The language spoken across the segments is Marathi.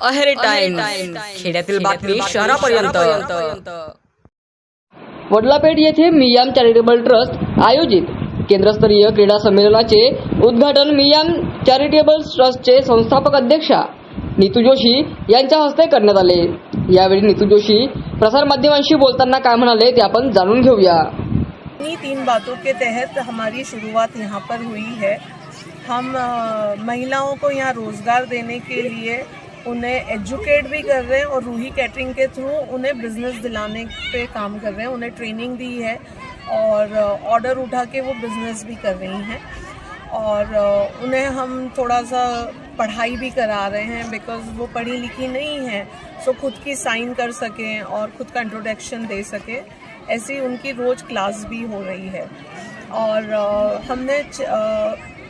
अहेरी टाइम खेड्यातील बातमी शहरापर्यंत. वडलापेठ येथे मियाम चॅरिटेबल ट्रस्ट आयोजित केंद्रस्तरीय क्रीडा संमेलनाचे उद्घाटन मियाम चॅरिटेबल ट्रस्टचे संस्थापक अध्यक्षा नीतू जोशी यांच्या हस्ते करण्यात आले. यावेळी नीतू जोशी प्रसारमाध्यमांशी बोलताना काय म्हणाले ते आपण जाणून घेऊया. तीन बातों के तहत हमारी शुरुआत यहाँ पर हुई है। हम महिलाओं को यहाँ रोज़गार देने के लिए उन्हें एजुकेट भी कर रहे हैं और रूही कैटरिंग के थ्रू उन्हें बिज़नेस दिलाने पे काम कर रहे हैं, उन्हें ट्रेनिंग दी है और ऑर्डर उठा के वो बिज़नेस भी कर रही हैं। और उन्हें हम थोड़ा सा पढ़ाई भी करा रहे हैं बिकॉज़ वो पढ़ी लिखी नहीं है सो खुद की साइन कर सकें और खुद का इंट्रोडक्शन दे सके, ऐसी उनकी रोज़ क्लास भी हो रही है। और हमने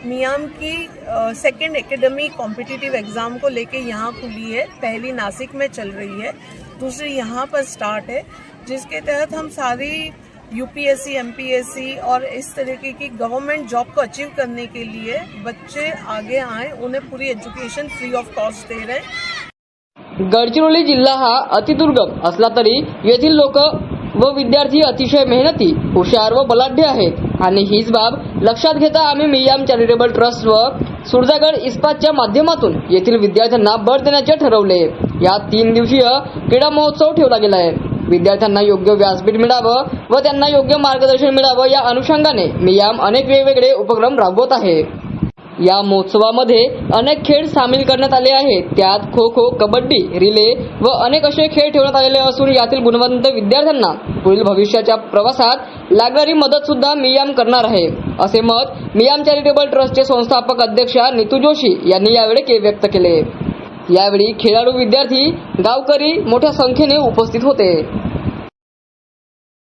मियाम की सेकंड एकेडमी कॉम्पिटिटिव एग्ज़ाम को लेके यहाँ खुली है। पहली नासिक में चल रही है। दूसरी यहाँ पर स्टार्ट है, जिसके तहत हम सारी यूपीएससी एमपीएससी और इस तरीके की गवर्नमेंट जॉब को अचीव करने के लिए बच्चे आगे आए, उन्हें पूरी एजुकेशन फ्री ऑफ़ कॉस्ट दे रहे हैं। गडचिरोली जिल्हा हा अतिदुर्गम असला तरी येथील लोक व विद्यार्थी अतिशय मेहनती, हुशार व बलाढ्य आहेत. आणि हीच बाब लक्षात घेता आम्ही मियाम चॅरिटेबल ट्रस्ट व सुरजागड इस्पातच्या माध्यमातून येथील विद्यार्थ्यांना बळ देण्याचे ठरवले. या तीन दिवसीय क्रीडा महोत्सव ठेवला गेला आहे. विद्यार्थ्यांना योग्य व्यासपीठ मिळावं व त्यांना योग्य मार्गदर्शन मिळावं या अनुषंगाने मियाम अनेक वेगवेगळे उपक्रम राबवत आहे. या महोत्सवामध्ये अनेक खेळ सामील करण्यात आले आहेत. त्यात खो खो कबड्डी रिले व अनेक असे खेळ ठेवण्यात आलेले असून यातील गुणवंत विद्यार्थ्यांना पुढील भविष्याच्या प्रवासात लागणारी मदत सुद्धा मियाम करणार आहे. असे मत मियाम चॅरिटेबल ट्रस्टचे संस्थापक अध्यक्षा नीतू जोशी यांनी यावेळी के- व्यक्त केले. यावेळी खेळाडू विद्यार्थी गावकरी मोठ्या संख्येने उपस्थित होते.